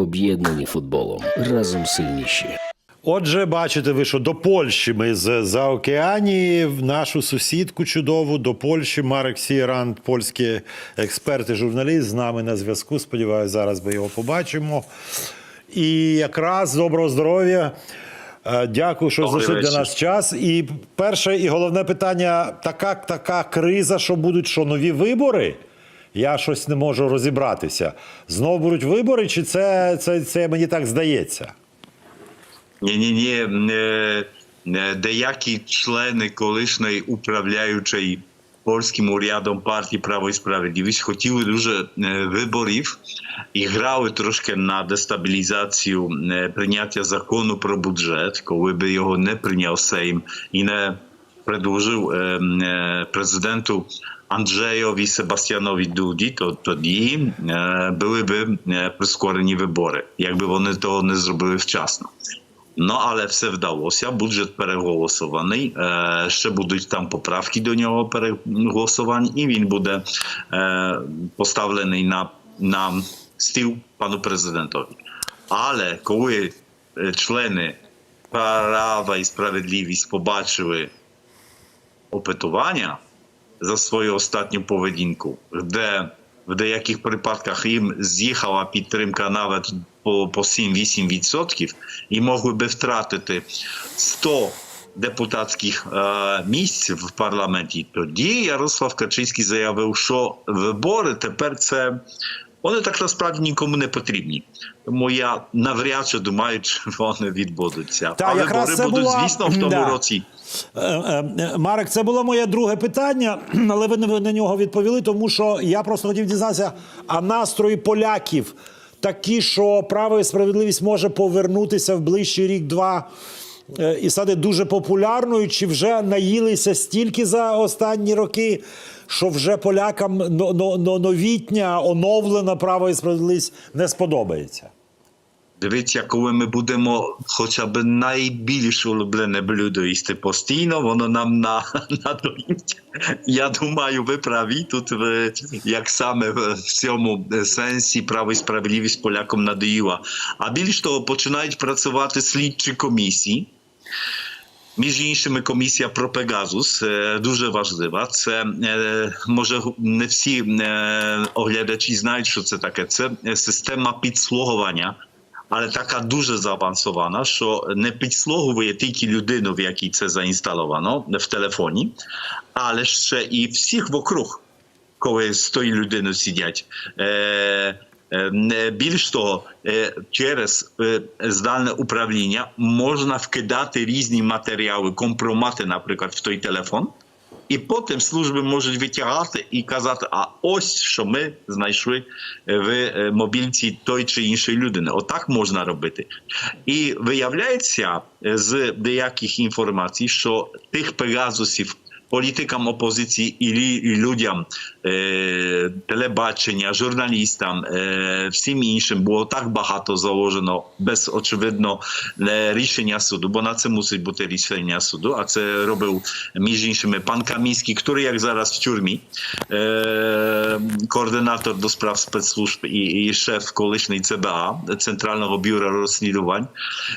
об'єднані футболом. Разом сильніші. Отже, бачите ви, що до Польщі ми з за океані, в нашу сусідку чудову, до Польщі. Марек Сієрант, польський експерт і журналіст, з нами на зв'язку. Сподіваюся, зараз ми його побачимо. І якраз доброго здоров'я. Е, Дякую, що знайшли для нас час. І перше і головне питання: така, така криза, що будуть що нові вибори? Я щось не можу розібратися. Знову будуть вибори, чи це, це, це мені так здається? Ні, ні, ні. Деякі члени колишньої управляючої польським урядом партії Право і Справедливість хотіли дуже е, виборів і грали трошки на дестабілізацію е, прийняття закону про бюджет, коли би його не прийняв Сейм і не предложив е, президенту Анджеєві Себастьянові Дуді, то тоді е, були б е, прискорені вибори, якби вони того не зробили вчасно. Ну, але все вдалося. Бюджет переголосований. Е, ще будуть там поправки до нього переголосовані, і він буде е, поставлений на, на стіл пану президентові. Але коли члени права і справедливість побачили опитування за свою останню поведінку, де в деяких випадках їм з'їхала підтримка навіть по, по 7-8% і могли би втратити 100 депутатських е, місць в парламенті. Тоді Ярослав Качинський заявив, що вибори тепер це вони так насправді нікому не потрібні. Тому я навряд чи думаю, чи вони відбудуться. Та, а якраз вибори будуть, була- звісно, в тому Да. році. Е, е, Марек, це було моє друге питання, але ви на нього відповіли, тому що я просто хотів дізнатися, а настрої поляків такі, що право і справедливість може повернутися в ближчий рік-два і стати дуже популярною, чи вже наїлися стільки за останні роки, що вже полякам но- но- но- новітня, оновлена право і справедливість не сподобається? Дивіться, коли ми будемо хоча б найбільш улюблене блюдо їсти постійно, воно нам на, надоїть. Я думаю, ви праві тут, ви, як саме в цьому сенсі право і справедливість полякам надоїла. А більш того, починають працювати слідчі комісії. Між іншими, комісія про Пегазус дуже важлива. Це може не всі оглядачі знають, що це таке. Це система підслуговування, але така дуже заавансована, що не підслуговує тільки людину, в якій це заінсталовано в телефоні, але ще і всіх вокруг, коли з тої людини сидять. Е, Більш того, е, через е, здальне управління можна вкидати різні матеріали, компромати, наприклад, в той телефон, і потім служби можуть витягати і казати: а ось що ми знайшли в мобільці той чи іншої людини. Отак можна робити. І виявляється з деяких інформацій, що тих пегазусів політикам опозиції і, лі- і людям е, телебачення, журналістам, е, всім іншим було так багато заложено без очевидно е, рішення суду, бо на це мусить бути рішення суду. А це робив між іншими пан Камінський, який як зараз в тюрмі, координатор до справ спецслужб і, і шеф колишній ЦБА Центрального бюро розслідувань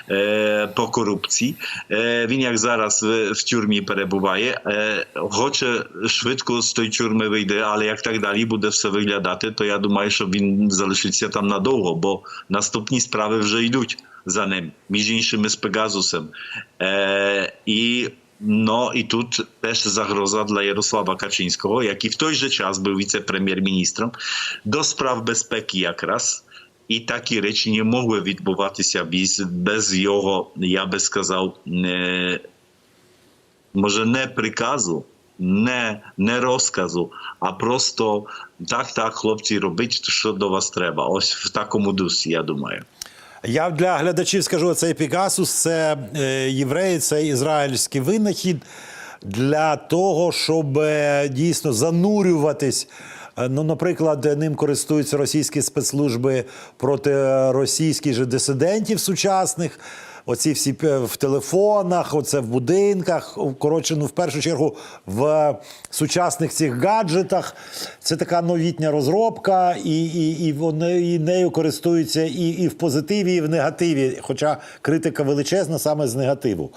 е, по корупції. Е, він як зараз в, в тюрмі перебуває. Е, хоче швидко з тої тюрми вийде, але як так далі буде все виглядати, то я думаю, що він залишиться там надовго, бо наступні справи вже йдуть за ним, між іншими з Пегазусом. Е, і No i tu też zagroza dla Jarosława Kaczyńskiego, jak i w же час był wicepremier-ministrem do spraw безпеки якраз. І такі речі не могли відбуватися без його, я би сказав, не, може не приказу, не, не розказу, а просто так, так, хлопці, робіть, що до вас треба. Ось в такому дусі, я думаю. Я для глядачів скажу, цей Пікасус це е, євреї, це ізраїльський винахід для того, щоб е, дійсно занурюватись. Е, Ну, наприклад, ним користуються російські спецслужби проти російських же дисидентів сучасних. Оці всі в телефонах, оце в будинках. Коротше, ну в першу чергу в сучасних цих гаджетах. Це така новітня розробка, і, і, і вони і нею користуються і, і в позитиві, і в негативі. Хоча критика величезна саме з негативу.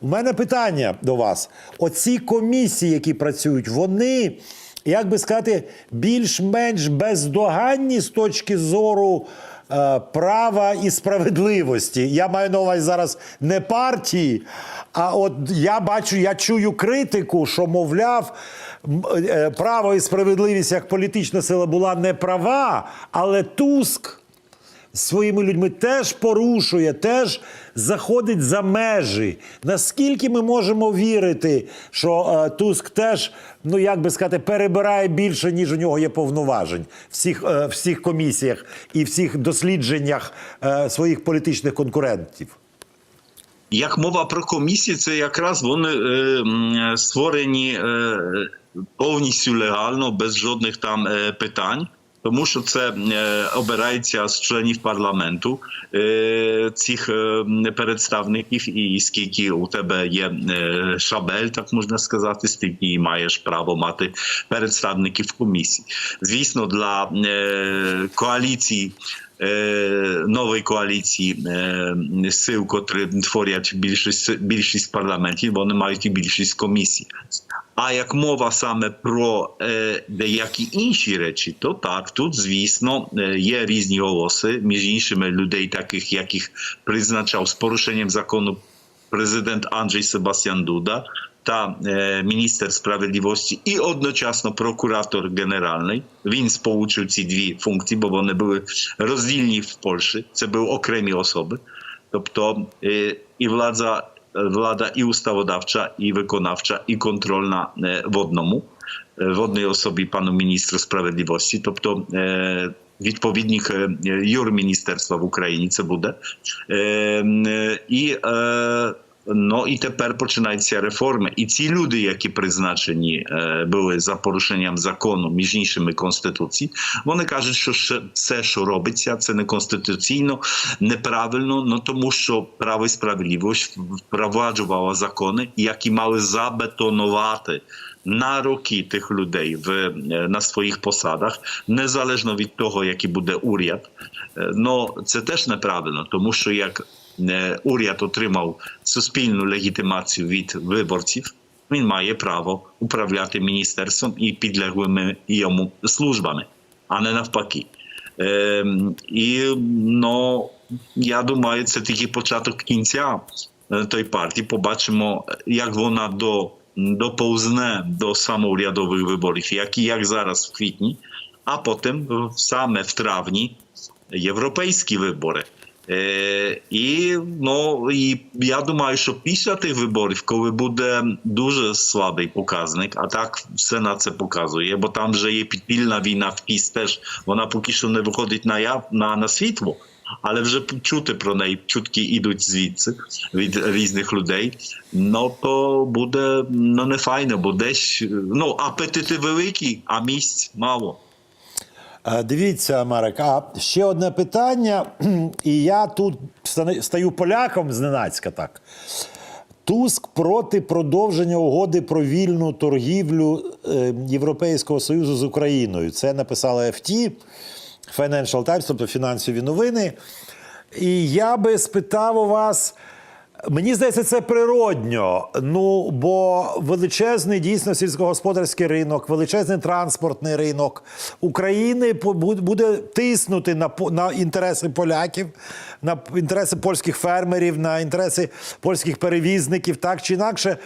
У мене питання до вас: оці комісії, які працюють, вони як би сказати, більш-менш бездоганні з точки зору права і справедливості. Я маю на увазі зараз не партії, а от я бачу, я чую критику, що, мовляв, е, право і справедливість як політична сила була не права, але Туск своїми людьми теж порушує, теж заходить за межі. Наскільки ми можемо вірити, що е, Туск теж, ну як би сказати, перебирає більше, ніж у нього є повноважень в всіх, е, всіх комісіях і всіх дослідженнях е, своїх політичних конкурентів? Як мова про комісії, це якраз вони е, створені е, повністю легально, без жодних там е, питань. Тому що це е, обирається з членів парламенту е, цих е, представників, і скільки у тебе є шабель, так можна сказати, стільки і маєш право мати представників комісії. Звісно, для коаліції нової коаліції сил, котрі творять більшість, більшість парламентів, вони мають і більшість комісій. А як мова саме про е, деякі інші речі, то так, тут, звісно, е, є різні голоси, між іншими людей, таких, яких призначав з порушенням закону президент Анджей Себастьян Дуда та е, міністр справедливості і одночасно прокуратор генеральний. Він сполучив ці дві функції, бо вони були роздільні в Польщі. Це були окремі особи. Тобто е, і влада, влада і уставодавча, і виконавча, і контрольна е, в одному, е, в одній особі пану міністру справедливості. Тобто е, відповідник е, юрміністерства в Україні це буде. Е, е, і е, Ну і тепер починаються реформи. І ці люди, які призначені е, були за порушенням закону, між іншими конституції, вони кажуть, що все, що робиться, це не конституційно, неправильно. Ну тому що право і справедливість впроваджувала закони, які мали забетонувати. На роки тих людей в е, на своїх посадах, незалежно від того, який буде уряд, Е, ну це теж неправильно, тому що як уряд отримав суспільну легітимацію від виборців, він має право управляти міністерством і підлеглими йому службами, а не навпаки. Е, і ну, я думаю, це тільки початок кінця е, тої партії. Побачимо, як вона до, доповзне до самоурядових виборів, які як зараз в квітні, а потім саме в травні європейські вибори. Е, і, ну, і я думаю, що після тих виборів, коли буде дуже слабий показник, а так все на це показує, бо там вже є підпільна війна в ПІС теж, вона поки що не виходить на, яв, на, на світло, але вже чути про неї, чутки ідуть звідси від різних людей. Ну то буде ну, не файно, бо десь ну, апетити великі, а місць мало. Е, Дивіться, Марек, а ще одне питання, і я тут стаю поляком зненацька так. Туск проти продовження угоди про вільну торгівлю е, Європейського Союзу з Україною. Це написала FT, Financial Times, тобто фінансові новини. І я би спитав у вас. Мені здається, це природньо. Ну бо величезний дійсно сільськогосподарський ринок, величезний транспортний ринок України буде тиснути на на інтереси поляків, на інтереси польських фермерів, на інтереси польських перевізників, так чи інакше.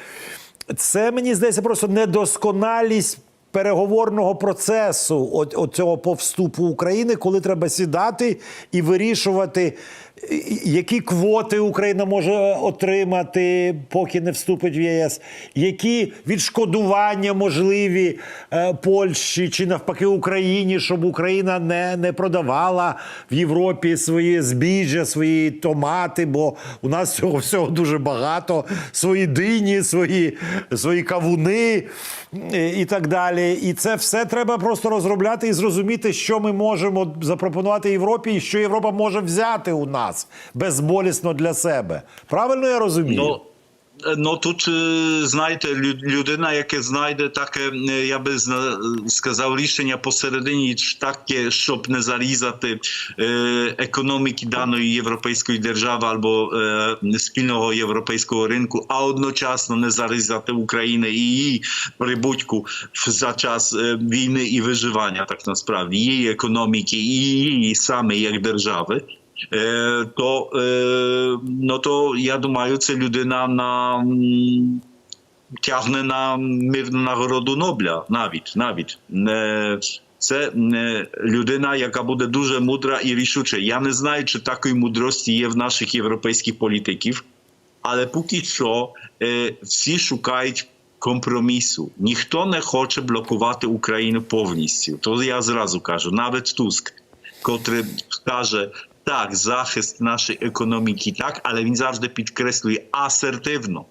Це мені здається просто недосконалість переговорного процесу от, от цього по вступу України, коли треба сідати і вирішувати, які квоти Україна може отримати, поки не вступить в ЄС, які відшкодування можливі е, Польщі чи навпаки Україні, щоб Україна не, не продавала в Європі свої збіжжя, свої томати, бо у нас цього всього дуже багато, свої дині, свої, свої кавуни е, і так далі. І це все треба просто розробляти і зрозуміти, що ми можемо запропонувати Європі, і що Європа може взяти у нас. Нас, безболісно для себе. Правильно я розумію? Ну, ну тут, е, знаєте, людина, яка знайде таке, е, я би сказав, рішення посередині таке, щоб не зарізати е, економіки даної європейської держави або е, спільного європейського ринку, а одночасно не зарізати Україну і її прибутку за час е, війни і виживання, так насправді, її економіки і її саме як держави. То, ну, то я думаю, це людина на тягне на мирну нагороду Нобля навіть навіть. Це людина, яка буде дуже мудра і рішуча. Я не знаю, чи такої мудрості є в наших європейських політиків, але поки що е, всі шукають компромісу. Ніхто не хоче блокувати Україну повністю. То я зразу кажу, навіть Туск, котрий каже, так, захист нашої економіки, так, але він завжди підкреслює асертивно.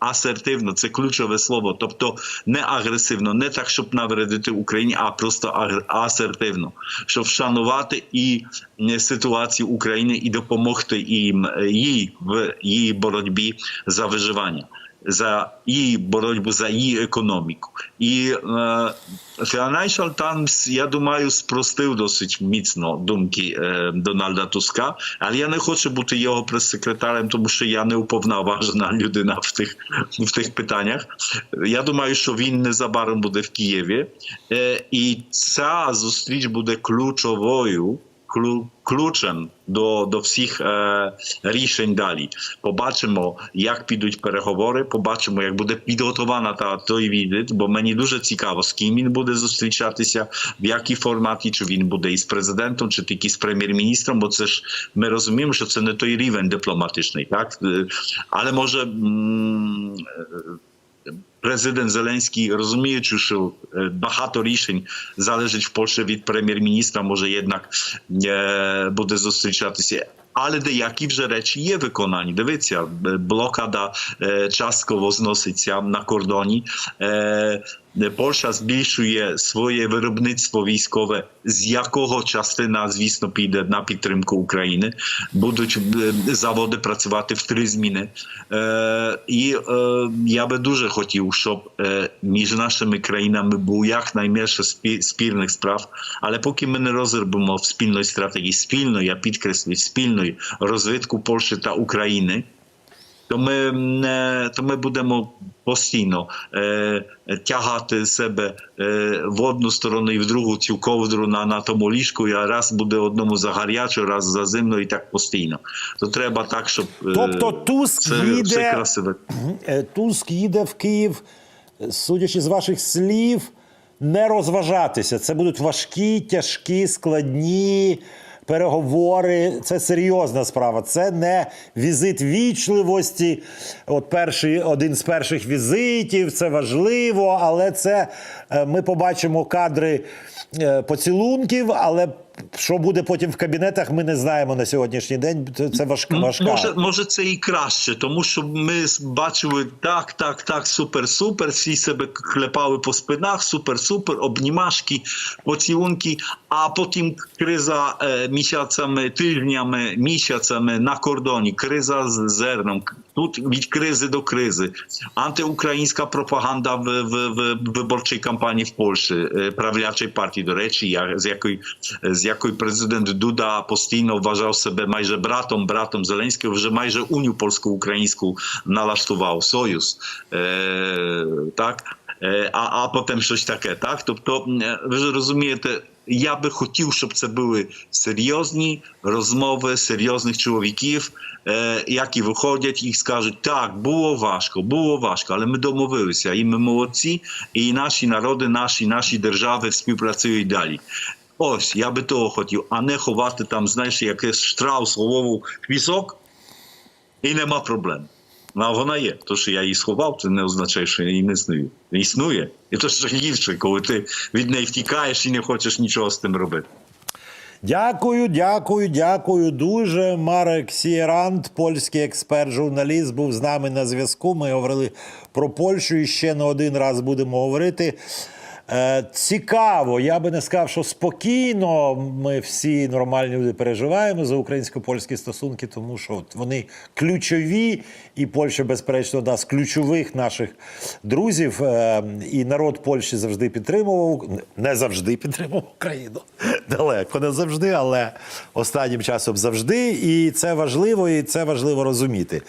Асертивно це ключове слово, тобто не агресивно, не так, щоб навредити Україні, а просто асертивно, щоб вшанувати і ситуацію України і допомогти їм їй в її боротьбі за виживання, за її боротьбу за її економіку. І е, Financial Times, я думаю, спростив досить міцно думки е, Дональда Туска, але я не хочу бути його прес-секретарем, тому що я не уповноважена людина в тих, в тих питаннях. Я думаю, що він незабаром буде в Києві, е, і ця зустріч буде ключовою. Клю- Ключем до, до всіх е, рішень далі. Побачимо, як підуть переговори. Побачимо, як буде підготована та той візит, бо мені дуже цікаво, з ким він буде зустрічатися, в якій форматі, чи він буде із президентом, чи тільки з прем'єр-міністром. Бо це ж ми розуміємо, що це не той рівень дипломатичний, так але може. м, Президент Зеленський, розуміючи, що е, багато рішень залежить в Польщі від прем'єр-міністра, може jednak е, буде зустрічатися. Але деякі вже речі є виконані. Дивіться, е, блокада частково зноситься на кордоні. Е, Польща збільшує своє виробництво військове, з якого частина, звісно, піде на підтримку України. Будуть заводи працювати в три зміни. Е, і е, я би дуже хотів, щоб е, між нашими країнами було якнайменше спі- спільних справ. Але поки ми не розробимо спільної стратегії, спільної, я підкреслюю, спільної розвитку Польщі та України, то ми, не, то ми будемо постійно е, тягати себе е, в одну сторону і в другу цю ковдру на, на тому ліжку, і раз буде одному за гаряче, раз за зимно, і так постійно. То треба так, щоб е, Тобто Туск це їде, красиво. е, Туск їде в Київ, е, судячи з ваших слів, не розважатися. Це будуть важкі, тяжкі, складні переговори. Це серйозна справа. Це не візит вічливості. От перший один з перших візитів. Це важливо, але це ми побачимо кадри е, поцілунків, але. Що буде потім в кабінетах, ми не знаємо на сьогоднішній день. Це- Це важка. Важка. Може, може, це і краще, тому що ми бачили так, так, так, супер, супер. Всі себе клепали по спинах, супер, супер, обнімашки, поцілунки. А потім криза е, місяцями, тижнями, місяцями на кордоні, криза з зерном. Тут від кризи до кризи. Антиукраїнська пропаганда в, в, в виборчій кампанії в Польщі, е, правлячої партії, до речі, я, з якої з якої президент Дуда постійно вважав себе майже братом, братом Зеленського, вже майже унію польсько-українську налаштував союз. Е, так? Е, а, а потім щось таке. Так? Тобто, е, ви ж розумієте, я би хотів, щоб це були серйозні розмови серйозних чоловіків, е, які виходять і скажуть, так, було важко, було важко, але ми домовилися, і ми молодці, і наші народи, наші, наші держави співпрацюють далі. Ось, я би того хотів, а не ховати там, знаєш, якийсь штраус голову в пісок, і нема проблем. Ну, вона є. То, що я її сховав, це не означає, що я її не існує. Існує. І то ще гірше, коли ти від неї втікаєш і не хочеш нічого з тим робити. Дякую, дякую, дякую дуже. Марек Сієрант, польський експерт, журналіст, був з нами на зв'язку. Ми говорили про Польщу і ще не один раз будемо говорити. Е, цікаво, я би не сказав, що спокійно. Ми всі нормальні люди переживаємо за українсько-польські стосунки, тому що от вони ключові, і Польща, безперечно, одна з ключових наших друзів. Е, і народ Польщі завжди підтримував, не завжди підтримував Україну. Далеко не завжди, але останнім часом завжди. І це важливо, і це важливо розуміти.